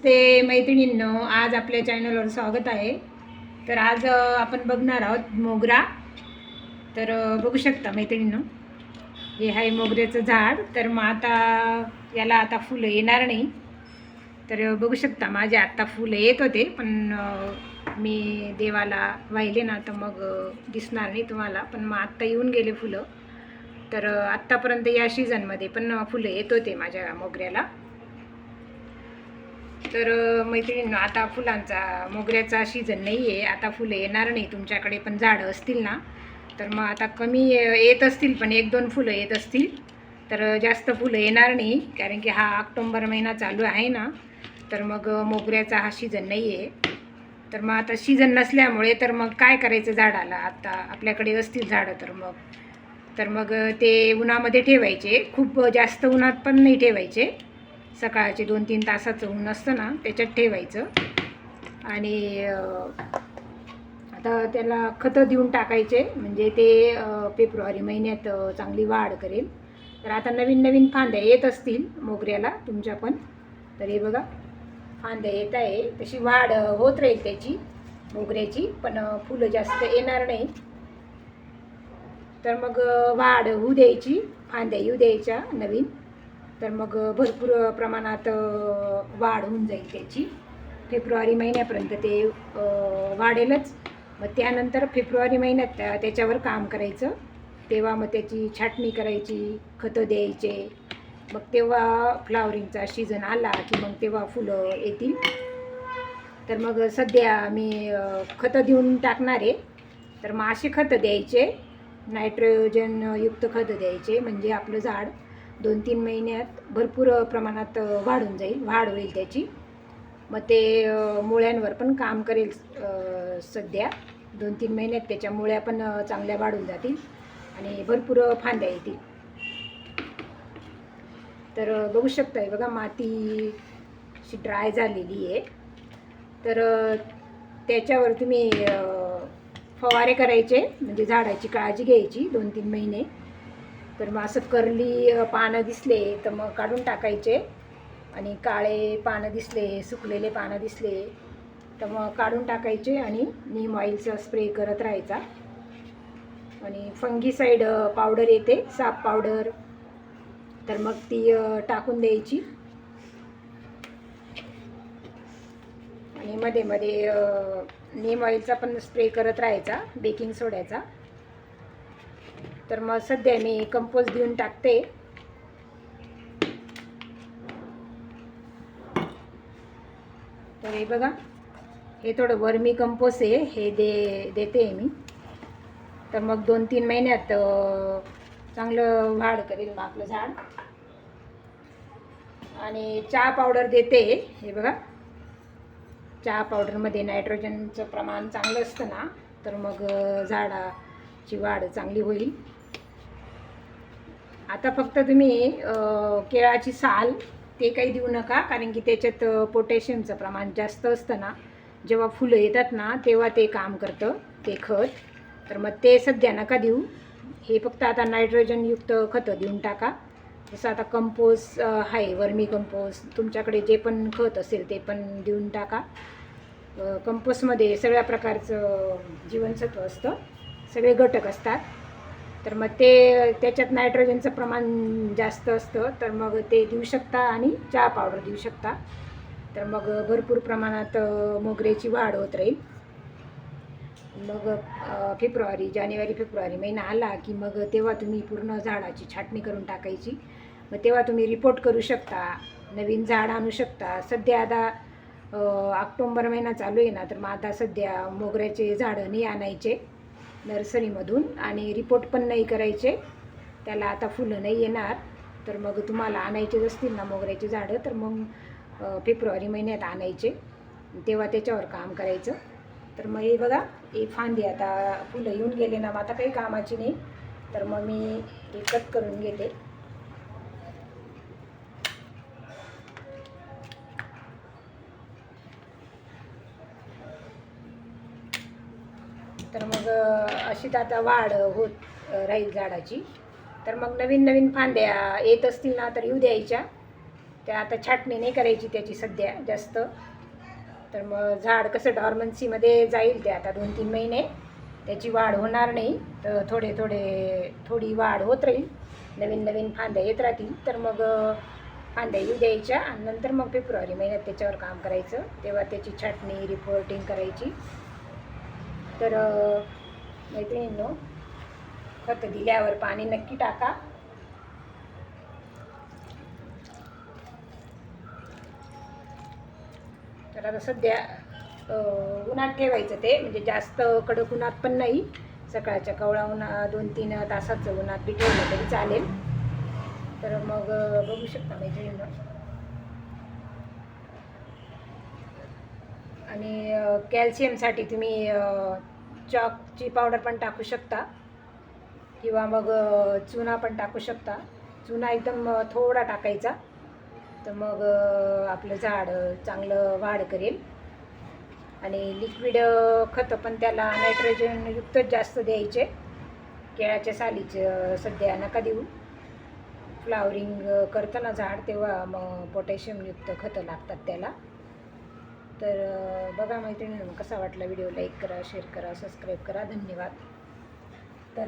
नमस्ते मैत्रिणींनो आज आपल्या चॅनलवर स्वागत आहे. तर आज आपण बघणार आहोत मोगरा. तर बघू शकता मैत्रिणींनो हे आहे मोगऱ्याचं झाड. तर मग आता याला आता फुलं येणार नाही. तर बघू शकता माझे आत्ता फुलं येत होते पण मी देवाला वाहिले ना तर मग दिसणार नाही तुम्हाला. पण मग आत्ता येऊन गेले फुलं. तर आत्तापर्यंत या सीझनमध्ये पण फुलं येत होते माझ्या मोगऱ्याला. तर मैत्रिणींना आता फुलांचा मोगऱ्याचा सीझन नाही आहे आता फुलं येणार नाही. तुमच्याकडे पण झाडं असतील ना? तर मग आता कमी येत असतील पण एक दोन फुलं येत असतील. तर जास्त फुलं येणार नाही. कारण की हा ऑक्टोंबर महिना चालू आहे ना? तर मग मोगऱ्याचा हा सीझन नाही आहे तर मग आता सीझन नसल्यामुळे तर मग काय करायचं झाडाला? आता आपल्याकडे असतील झाडं तर मग. तर मग ते उन्हामध्ये ठेवायचे. खूप जास्त उन्हात पण नाही ठेवायचे. सकाळचे दोन तीन तासाचं ऊन असतं ना त्याच्यात ठेवायचं. आणि आता त्याला खतं देऊन टाकायचे म्हणजे ते फेब्रुवारी महिन्यात चांगली वाढ करेल. तर आता नवीन नवीन फांद्या येत असतील मोगऱ्याला तुमच्या पण. तर हे बघा फांद्या येत आहे. तशी वाढ होत राहील त्याची मोगऱ्याची पण फुलं जास्त येणार नाही. तर मग वाढ होऊ द्यायची फांद्या येऊ द्यायच्या नवीन. तर मग भरपूर प्रमाणात वाढ होऊन जाईल त्याची. फेब्रुवारी महिन्यापर्यंत ते वाढेलच. मग त्यानंतर फेब्रुवारी महिन्यात त्याच्यावर काम करायचं. तेव्हा मग त्याची छाटणी करायची खतं द्यायचे. मग तेव्हा फ्लावरिंगचा सीझन आला की मग तेव्हा फुलं येतील. तर मग सध्या मी खतं देऊन टाकणार आहे. तर मग असे खतं द्यायचे. नायट्रोजनयुक्त खतं द्यायचे म्हणजे आपलं झाड. दोन तीन महिन्यात भरपूर प्रमाणात वाढून जाईल. वाढ होईल त्याची. मग ते मुळ्यांवर पण काम करेल सध्या. दोन तीन महिन्यात त्याच्या मुळ्या पण चांगल्या वाढून जातील आणि भरपूर फांद्या येतील. तर बघू शकताय बघा माती अशी ड्राय झालेली आहे. तर त्याच्यावर तुम्ही फवारे करायचे म्हणजे झाडाची काळजी घ्यायची दोन तीन महिने. तर मग असं करली पानं दिसले तर मग काढून टाकायचे. आणि काळे पानं दिसले सुकलेले पानं दिसले तर मग काढून टाकायचे आणि नीम ऑइलचा स्प्रे करत राहायचा. आणि फंगीसाईड पावडर येते साप पावडर. तर मग ती टाकून द्यायची. आणि मध्ये मध्ये नीम ऑइलचा पण स्प्रे करत राहायचा बेकिंग सोड्याचा. तर मग सध्या मी कंपोज देऊन टाकते. तर हे बघा हे थोडं वर्मी कंपोस्ट आहे हे दे देते आहे मी. तर मग दोन तीन महिन्यात चांगलं वाढ करेल मग आपलं झाड. आणि चहा पावडर देते हे बघा. चहा पावडरमध्ये नायट्रोजनचं प्रमाण चांगलं असतं ना तर मग झाडाची वाढ चांगली होईल. आता फक्त तुम्ही केळाची साल ते काही देऊ नका कारण की त्याच्यात पोटॅशियमचं प्रमाण जास्त असतं ना जेव्हा फुलं येतात ना तेव्हा ते काम करतं ते खत. तर मग ते सध्या नका देऊ. हे फक्त आता नायट्रोजनयुक्त खतं देऊन टाका. जसं आता कंपोज आहे वर्मी कंपोज तुमच्याकडे जे पण खत असेल ते पण देऊन टाका. कंपोस्टमध्ये सगळ्या प्रकारचं जीवनसत्व असतं. सगळे घटक असतात. तर मग ते त्याच्यात नायट्रोजनचं प्रमाण जास्त असतं तर मग ते देऊ शकता आणि चहा पावडर देऊ शकता. तर मग भरपूर प्रमाणात मोगऱ्याची वाढ होत राहील. मग फेब्रुवारी जानेवारी फेब्रुवारी महिना आला की मग तेव्हा तुम्ही पूर्ण झाडाची छाटणी करून टाकायची. मग तेव्हा तुम्ही रिपोर्ट करू शकता नवीन झाड आणू शकता. सध्या आता ऑक्टोंबर महिना चालू आहे ना तर मग आता सध्या मोगऱ्याचे झाडं नाही आणायचे. नर्सरीमधून आणि रिपोर्ट पण नाही करायचे. त्याला आता फुलं नाही येणार. तर मग तुम्हाला आणायचेच असतील ना मोगऱ्याचे झाडं तर मग फेब्रुवारी महिन्यात आणायचे. तेव्हा त्याच्यावर काम करायचं. तर मग हे बघा हे फांदी आता फुलं येऊन गेले ना मग आता काही कामाची नाही. तर मग मी हे कट करून घेते. तर मग अशीच आता वाढ होत राहील झाडाची. तर मग नवीन नवीन फांद्या येत असतील ना तर येऊ द्यायच्या. त्या आता छाटणी नाही करायची त्याची सध्या जास्त. तर मग झाड कसं डॉर्मन्सीमध्ये जाईल ते आता दोन तीन महिने. त्याची वाढ होणार नाही तर थोडे थोडे थोडी वाढ होत राहील. नवीन नवीन फांद्या येत राहतील. तर मग फांद्या येऊ द्यायच्या. आणि नंतर मग फेब्रुवारी महिन्यात त्याच्यावर काम करायचं. तेव्हा त्याची छाटणी रिपोर्टिंग करायची. तर मैत्रिणींनो खत दिल्यावर पाणी नक्की टाका. तर आता सध्या उन्हात ठेवायचं ते म्हणजे जास्त कडक उन्हात पण नाही. सकाळच्या कवळा उन्हा दोन तीन तासाचं उन्हात बी ठेवलं तरी चालेल. तर मग बघू शकता मैत्रिणींनो. आणि कॅल्शियमसाठी तुम्ही चॉकची पावडर पण टाकू शकता. किंवा मग चुना पण टाकू शकता. चुना एकदम थोडा टाकायचा. तर मग आपलं झाड चांगलं वाढ करेल. आणि लिक्विड खतं पण त्याला नायट्रोजनयुक्तच जास्त द्यायचे. केळाच्या सालीचे सध्या नका देऊ. फ्लावरिंग करताना झाड तेव्हा मग पोटॅशियमयुक्त खतं लागतात त्याला. तर बघा मैत्रिणी कसा वाटला व्हिडिओ? लाईक करा शेअर करा सबस्क्राईब करा. धन्यवाद.